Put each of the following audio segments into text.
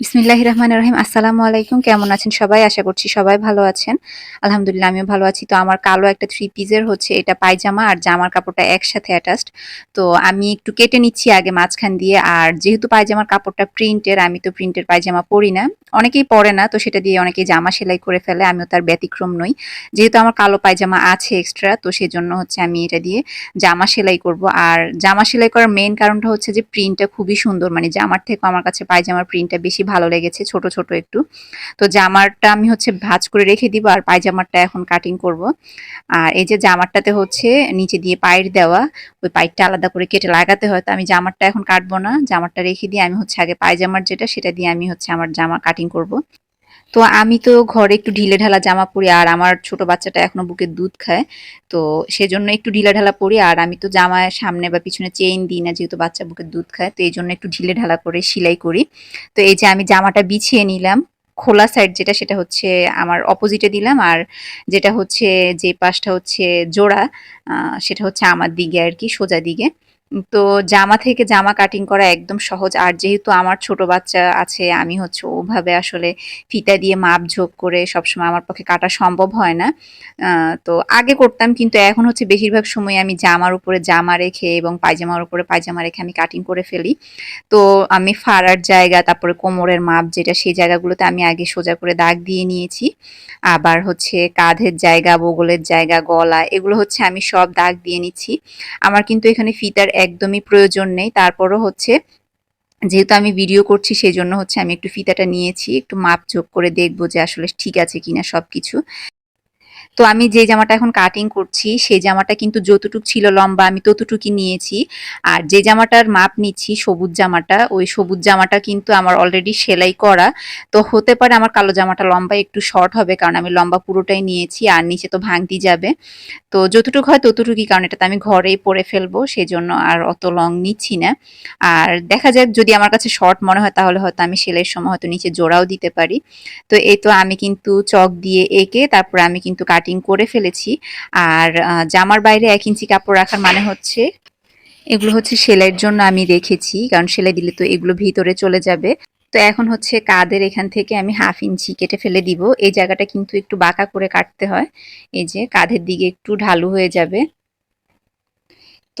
বিসমিল্লাহির রহমানির রহিম আসসালামু আলাইকুম। কেমন আছেন সবাই? আশা করছি সবাই ভালো আছেন। আলহামদুলিল্লাহ, আমিও ভালো আছি। তো আমার কালো একটা থ্রি পিসের হচ্ছে এটা পায়জামা আর জামার কাপড়টা একসাথে অ্যাটাচড তো আমি একটু কেটে নিচ্ছি আগে মাঝখান দিয়ে। আর যেহেতু পায়জামার কাপড়টা প্রিন্টের আমি তো প্রিন্টের পায়জামা পরি না। অনেকেই পরে না, তো সেটা দিয়ে অনেকেই জামা সেলাই করে ফেলে। আমিও তার ব্যতিক্রম নই। যেহেতু আমার কালো পায়জামা আছে এক্সট্রা তো সেজন্য হচ্ছে আমি এটা দিয়ে জামা সেলাই করব। আর জামা সেলাই করার মেন কারণটা হচ্ছে যে প্রিন্টটা খুবই সুন্দর। মানে জামার থেকে আমার কাছে পায়জামার প্রিন্টটা বেশি ভালো লেগেছে, ছোট ছোট একটু। তো জামারটা আমি হচ্ছে ভাজ করে রেখে দিব আর পায়জামারটা এখন কাটিং করব। আর এই যে জামারটাতে হচ্ছে নিচে দিয়ে পায়ের দেওয়া, ওই পাইটটা আলাদা করে কেটে লাগাতে হয়। তো আমি জামারটা এখন কাটবো না জামারটা রেখে দিয়ে আমি হচ্ছে আগে পায়জামার যেটা, সেটা দিয়ে আমি হচ্ছে আমার জামা কাটিং করব। তো আমি তো ঘরে একটু ঢিলে ঢালা জামা পরি, আর আমার ছোট বাচ্চাটা এখনও বুকে দুধ খায়। তো সেজন্য একটু ঢিলে ঢালা পরি, আর আমি তো জামায় সামনে বা পিছনে চেইন দিই না, যেহেতু বাচ্চা বুকে দুধ খায়, তো এই জন্য একটু ঢিলে ঢালা করে সেলাই করি। তো এই যে আমি জামাটা বিছিয়ে নিলাম, খোলা সাইড যেটা, সেটা হচ্ছে আমার অপোজিটে দিলাম, আর যেটা হচ্ছে যে পাশটা হচ্ছে জোড়া সেটা হচ্ছে আমার দিকে আর কি, সোজা দিকে। তো জামা থেকে জামা কাটিং করা একদম সহজ। আর যেহেতু আমার ছোট বাচ্চা আছে, আমি হচ্ছে ওভাবে আসলে ফিতা দিয়ে মাপ ঝোপ করে সবসময় আমার পক্ষে কাটা সম্ভব হয় না। তো আগে করতাম, কিন্তু এখন হচ্ছে বেশিরভাগ সময় আমি জামার উপরে জামা রেখে এবং পায়জামার উপরে পায়জামা রেখে আমি কাটিং করে ফেলি। তো আমি ফাড়ার জায়গা, তারপরে কোমরের মাপ যেটা সেই জায়গাগুলোতে আমি আগে সোজা করে দাগ দিয়ে নিয়েছি। আবার হচ্ছে কাঁধের জায়গা, বগলের জায়গা, গলা, এগুলো হচ্ছে আমি সব দাগ দিয়ে নিচ্ছি। আমার কিন্তু এখানে ফিতার একদমই প্রয়োজন নেই। তারপরও হচ্ছে, যেহেতু আমি ভিডিও করছি সেই জন্য হচ্ছে আমি একটু ফিতাটা নিয়েছি, একটু মাপ যোগ করে দেখব যে আসলে ঠিক আছে কিনা সব কিছু তো আমি যে জামাটা এখন কাটিং করছি সেই জামাটা কিন্তু যতটুক ছিল লম্বা আমি ততটুকুই নিয়েছি। আর যে জামাটার মাপ নিচ্ছি, সবুজ জামাটা, ওই সবুজ জামাটা কিন্তু আমার অলরেডি সেলাই করা। তো হতে পারে আমার কালো জামাটা লম্বা একটু শর্ট হবে, কারণ আমি লম্বা পুরোটাই নিয়েছি, আর নিচে তো ভাঙতি যাবে। তো যতটুকু হয় ততটুকুই, কারণ এটা তো আমি ঘরেই পরে ফেলব সেই জন্য আর অত লং নিচ্ছি না। আর দেখা যাক, যদি আমার কাছে শর্ট মনে হয়, তাহলে হয়তো আমি সেলাইয়ের সময় হয়তো নিচে জোড়াও দিতে পারি। তো এই তো আমি কিন্তু চক দিয়ে এঁকে, তারপরে আমি কিন্তু কাটিং করে ফেলেছি। আর জামার বাইরে এক ইঞ্চি কাপড় রাখার মানে হচ্ছে, এগুলো হচ্ছে সেলাইয়ের জন্য আমি রেখেছি, কারণ সেলাই দিলে তো এগুলো ভিতরে চলে যাবে। তো এখন হচ্ছে কাদের এখান থেকে আমি হাফ ইঞ্চি কেটে ফেলে দিব। এই জায়গাটা কিন্তু একটু বাঁকা করে কাটতে হয়। এই যে কাঁধের দিকে একটু ঢালু হয়ে যাবে।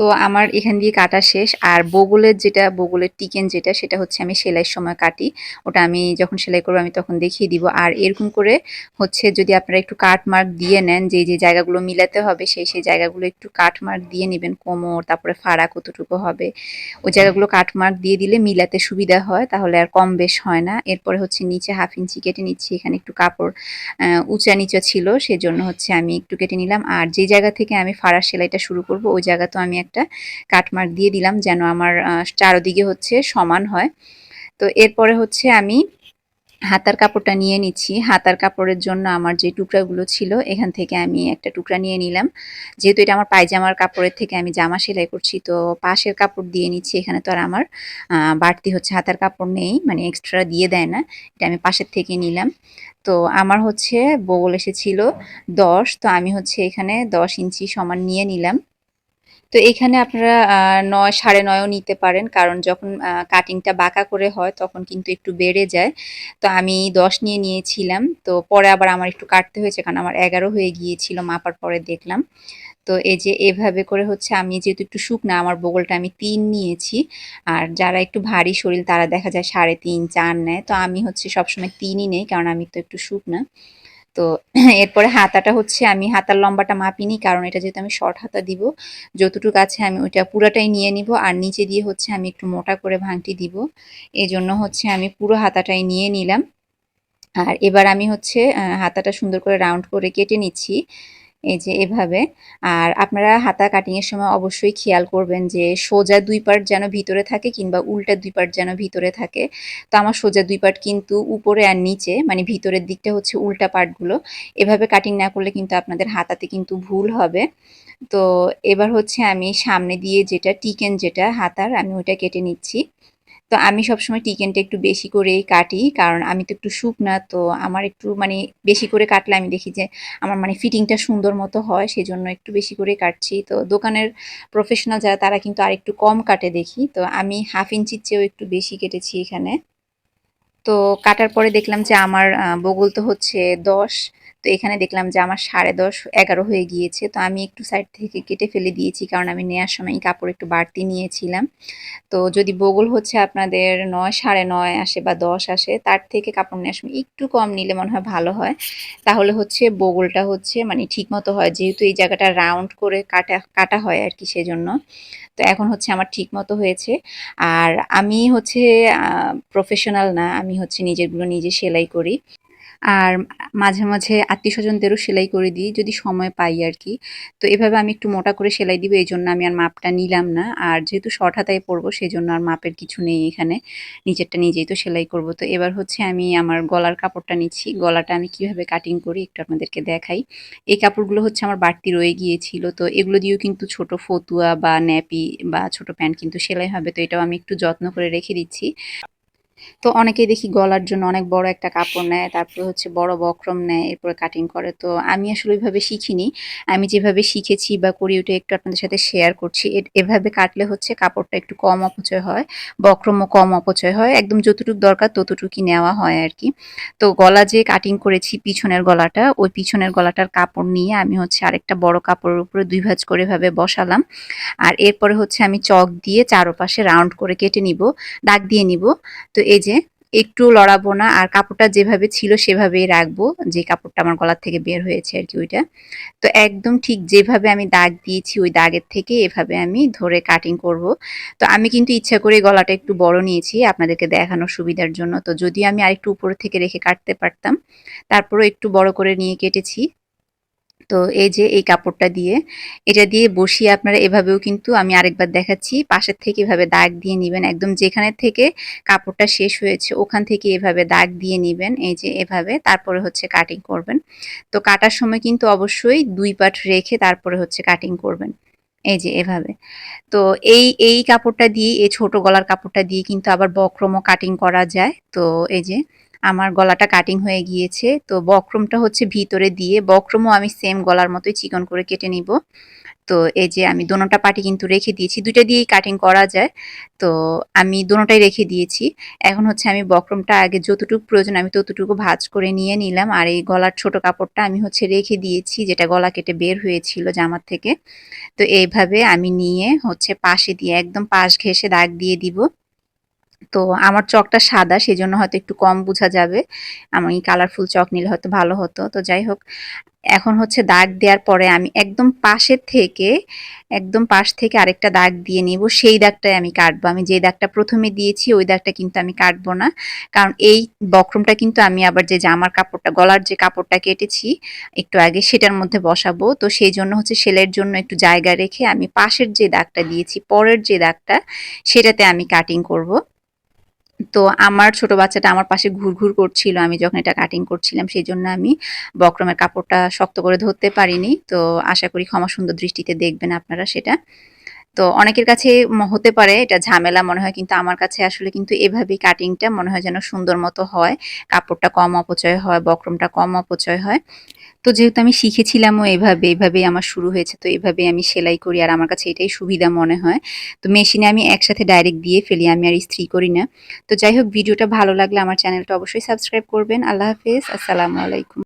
তো আমার এখান দিয়ে কাটা শেষ। আর বগুলের যেটা, বগুলের টিকেন যেটা, সেটা হচ্ছে আমি সেলাইয়ের সময় কাটি। ওটা আমি যখন সেলাই করব, আমি তখন দেখিয়ে দিব। আর এরকম করে হচ্ছে যদি আপনারা একটু কাট মার্ক দিয়ে নেন যে যে জায়গাগুলো মিলাতে হবে, সেই সেই জায়গাগুলো একটু কাট মার্ক দিয়ে নেবেন। কোমর, তারপরে ফাড়া কতটুকু হবে। ওই জায়গাগুলো কাট মার্ক দিয়ে দিলে মিলাতে সুবিধা হয়, তাহলে আর কম বেশ হয় না। এরপরে হচ্ছে নিচে হাফ ইঞ্চি কেটে নিচ্ছি। এখানে একটু কাপড় উঁচা নিচা ছিল, সেজন্য হচ্ছে আমি একটু কেটে নিলাম। আর যে জায়গা থেকে আমি ফাড়ার সেলাইটা শুরু করব, ওই জায়গা তো আমি একটা কাটমার্ক দিয়ে দিলাম যেন আমার চারোদিকে হচ্ছে সমান হয়। তো এরপরে হচ্ছে আমি হাতার কাপড়টা নিয়ে নিচ্ছি। হাতার কাপড়ের জন্য আমার যে টুকরাগুলো ছিল, এখান থেকে আমি একটা টুকরা নিয়ে নিলাম। যেহেতু এটা আমার পায়জামার কাপড়ের থেকে আমি জামা সেলাই করছি, তো পাশের কাপড় দিয়ে নিচ্ছি। এখানে তো আর আমার বাড়তি হচ্ছে হাতার কাপড় নেই মানে এক্সট্রা দিয়ে দেয় না। এটা আমি পাশের থেকে নিলাম। তো আমার হচ্ছে বগল এসেছিল দশ, তো আমি হচ্ছে এখানে দশ ইঞ্চি সমান নিয়ে নিলাম। তো এখানে আপনারা নয়, সাড়ে নয়ও নিতে পারেন। কারণ যখন কাটিংটা বাঁকা করে হয়, তখন কিন্তু একটু বেড়ে যায়। তো আমি দশ নিয়ে নিয়েছিলাম। তো পরে আবার আমার একটু কাটতে হয়েছে, কারণ আমার এগারো হয়ে গিয়েছিল, মাপার পরে দেখলাম। তো এই যে এভাবে করে হচ্ছে, আমি যেহেতু একটু শুকনা, আমার বগলটা আমি তিন নিয়েছি। আর যারা একটু ভারী শরীর, তারা দেখা যায় সাড়ে তিন, চার নেয়। তো আমি হচ্ছে সবসময় তিনই নেই, কারণ আমি তো একটু শুকনা। তো এরপরে হাতাটা হচ্ছে আমি হাতার লম্বাটা মাপিনি, কারণ এটা যেহেতু আমি শর্ট হাতা দিব, যতটুকু আছে আমি ওইটা পুরাটাই নিয়ে নিব, আর নিচে দিয়ে হচ্ছে আমি একটু মোটা করে ভাঙটি দিব। এই জন্য হচ্ছে আমি পুরো হাতাটাই নিয়ে নিলাম। আর এবার আমি হচ্ছে হাতাটা সুন্দর করে রাউন্ড করে কেটে নিচ্ছি। এই যে এভাবে। আর আপনারা হাতা কাটিংয়ের সময় অবশ্যই খেয়াল করবেন যে সোজা দুই পার্ট যেন ভিতরে থাকে কিংবা উল্টা দুই পার্ট যেন ভিতরে থাকে। তো আমার সোজা দুই পার্ট কিন্তু উপরে আর নিচে মানে ভিতরের দিকটা হচ্ছে উল্টা পার্টগুলো। এভাবে কাটিং না করলে কিন্তু আপনাদের হাতাতে কিন্তু ভুল হবে। তো এবার হচ্ছে আমি সামনে দিয়ে যেটা টিকেন যেটা হাতার, আমি ওইটা কেটে নিচ্ছি। তো আমি সবসময় টিকেনটা একটু বেশি করেই কাটি, কারণ আমি তো একটু শুকনা তো আমার একটু মানে বেশি করে কাটলে আমি দেখি যে আমার মানে ফিটিংটা সুন্দর মতো হয়, সেজন্য একটু বেশি করে কাটছি। তো দোকানের প্রফেশনাল যারা, তারা কিন্তু আর একটু কম কাটে দেখি। তো আমি হাফ ইঞ্চির চেয়েও একটু বেশি কেটেছি এখানে। তো কাটার পরে দেখলাম যে আমার বগুল তো হচ্ছে ১০ তো এখানে দেখলাম যে আমার ১০.৫ ১১ হয়ে গিয়েছে। তো আমি একটু সাইড থেকে কেটে ফেলে দিয়েছি, কারণ আমি নেওয়ার সময় কাপড় একটু বাড়তি নিয়েছিলাম। তো যদি বগুল হচ্ছে আপনাদের ৯ ৯.৫ আসে বা ১০ আসে, তার থেকে কাপড় নেওয়ার সময় একটু কম নিলে মনে হয় ভালো হয়। তাহলে হচ্ছে বগুলটা হচ্ছে মানে ঠিকমতো হয়, যেহেতু এই জায়গাটা রাউন্ড করে কাটা কাটা হয় আরকি সেজন্য। তো এখন হচ্ছে আমার ঠিকমতো হয়েছে। আর আমি হচ্ছে প্রফেশনাল না। আমি হচ্ছে নিজেরগুলো নিজে সেলাই করি। আর মাঝে, মাঝে আত্মীয় স্বজনদেরও সেলাই করে দিই যদি সময় পাই আর কি তো এভাবে আমি একটু মোটা করে সেলাই দিব এই জন্য আমি আর মাপটা নিলাম না। আর যেহেতু শর্ট হাতায় পরবো সেই জন্য আর মাপের কিছু নেই এখানে। নিজেরটা নিজেই তো সেলাই করব। তো এবার হচ্ছে আমি আমার গলার কাপড়টা নিচ্ছি। গলাটা আমি কীভাবে কাটিং করি একটু আপনাদেরকে দেখাই। এই কাপড়গুলো হচ্ছে আমার বাড়তি রয়ে গিয়েছিল। তো এগুলো দিয়েও কিন্তু ছোট ফতুয়া বা ন্যাপি বা ছোট প্যান্ট কিন্তু সেলাই হবে। তো এটাও আমি একটু যত্ন করে রেখে দিচ্ছি। তো অনেকেই দেখি গলার জন্য অনেক বড় একটা কাপড় নেয়, তারপরে হচ্ছে বড় বক্রম নেয়, এরপরে কাটিং করে। তো আমি আসলে ওইভাবে শিখিনি। আমি যেভাবে শিখেছি বা করি ওটা একটু আপনাদের সাথে শেয়ার করছি। এভাবে কাটলে হচ্ছে কাপড়টা একটু কম অপচয় হয়, বক্রমও কম অপচয় হয়। একদম যতটুকু দরকার ততটুকুই নেওয়া হয় আর কি। তো গলা যে কাটিং করেছি পিছনের গলাটা, ওই পিছনের গলাটার কাপড় নিয়ে আমি হচ্ছে আরেকটা বড় কাপড়ের উপরে দুই ভাজ করে ভাবে বসালাম। আর এরপরে হচ্ছে আমি চক দিয়ে চারোপাশে রাউন্ড করে কেটে নিব, দাগ দিয়ে নিব। তো এই যে একটু লড়াবো না, আর কাপড়টা যেভাবে ছিল সেভাবেই রাখব, যে কাপড়টা আমার গলার থেকে বের হয়েছে আর কি ওইটা। তো একদম ঠিক যেভাবে আমি দাগ দিয়েছি ওই দাগের থেকে এভাবে আমি ধরে কাটিং করব। তো আমি কিন্তু ইচ্ছা করে গলাটা একটু বড় নিয়েছি, আপনাদেরকে দেখানোর সুবিধার জন্য। তো যদি আমি আরেকটু উপর থেকে রেখে কাটতে পারতাম, তারপরেও একটু বড় করে নিয়ে কেটেছি। তো এই যে এই কাপড়টা দিয়ে, এটা দিয়ে বসিয়ে আপনারা এভাবেও কিন্তু আমি আরেকবার দেখাচ্ছি। পাশের থেকে এভাবে দাগ দিয়ে নেবেন। একদম যেখানে থেকে কাপড়টা শেষ হয়েছে, ওখান থেকে এভাবে দাগ দিয়ে নেবেন। এই যে এভাবে, তারপরে হচ্ছে কাটিং করবেন। তো কাটার সময় কিন্তু অবশ্যই দুই পাট রেখে তারপরে হচ্ছে কাটিং করবেন। এই যে এভাবে। তো এই এই কাপড়টা দিয়ে, এই ছোট গলার কাপড়টা দিয়ে কিন্তু আবার বক্রমও কাটিং করা যায়। তো এই যে আমার গলাটা কাটিং হয়ে গিয়েছে। তো বক্রমটা হচ্ছে ভিতরে দিয়ে, বক্রমও আমি সেম গলার মতোই চিকন করে কেটে নিব। তো এই যে আমি দোনোটা পাটি কিন্তু রেখে দিয়েছি, দুইটা দিয়েই কাটিং করা যায়। তো আমি দোনোটাই রেখে দিয়েছি। এখন হচ্ছে আমি বক্রমটা আগে যতটুকু প্রয়োজন আমি ততটুকু ভাজ করে নিয়ে নিলাম। আর এই গলার ছোট কাপড়টা আমি হচ্ছে রেখে দিয়েছি, যেটা গলা কেটে বের হয়েছিল জামার থেকে। তো এইভাবে আমি নিয়ে হচ্ছে পাশে দিয়ে, একদম পাশ ঘেসে দাগ দিয়ে দিব। তো আমার চকটা সাদা সেই জন্য হয়তো একটু কম বোঝা যাবে। আমি কালারফুল চক নিলে হয়তো ভালো হতো। তো যাই হোক, এখন হচ্ছে দাগ দেওয়ার পরে আমি একদম পাশের থেকে, একদম পাশ থেকে আরেকটা দাগ দিয়ে নিব। সেই দাগটাই আমি কাটবো। আমি যে দাগটা প্রথমে দিয়েছি, ওই দাগটা কিন্তু আমি কাটবো না। কারণ এই বক্রমটা কিন্তু আমি আবার যে জামার কাপড়টা, গলার যে কাপড়টা কেটেছি একটু আগে, সেটার মধ্যে বসাবো। তো সেই জন্য হচ্ছে সেলের জন্য একটু জায়গা রেখে আমি পাশের যে দাগটা দিয়েছি, পরের যে দাগটা, সেটাতে আমি কাটিং করব। তো আমার ছোট বাচ্চাটা আমার পাশে ঘুরঘুর করছিল, আমি যখন এটা কাটিং করছিলাম সেই জন্য আমি বক্রমের কাপড়টা শক্ত করে ধরতে পারিনি। তো আশা করি ক্ষমা সুন্দর দৃষ্টিতে দেখবেন আপনারা সেটা। তো অনেকের কাছে হতে পারে এটা ঝামেলা মনে হয়, কিন্তু আমার কাছে আসলে কিন্তু এভাবেই কাটিংটা মনে হয় যেন সুন্দর মতো হয়। কাপড়টা কম অপচয় হয়, বক্রমটা কম অপচয় হয়। তো যেহেতু আমি শিখেছিলামও এভাবে, এভাবেই আমার শুরু হয়েছে, তো এভাবেই আমি সেলাই করি আর আমার কাছে এটাই সুবিধা মনে হয়। তো মেশিনে আমি একসাথে ডাইরেক্ট দিয়ে ফেলি, আমি আর ইস্ত্রি করি না। তো যাই হোক, ভিডিওটা ভালো লাগলে আমার চ্যানেলটা অবশ্যই সাবস্ক্রাইব করবেন। আল্লাহ হাফেজ, আসসালামু আলাইকুম।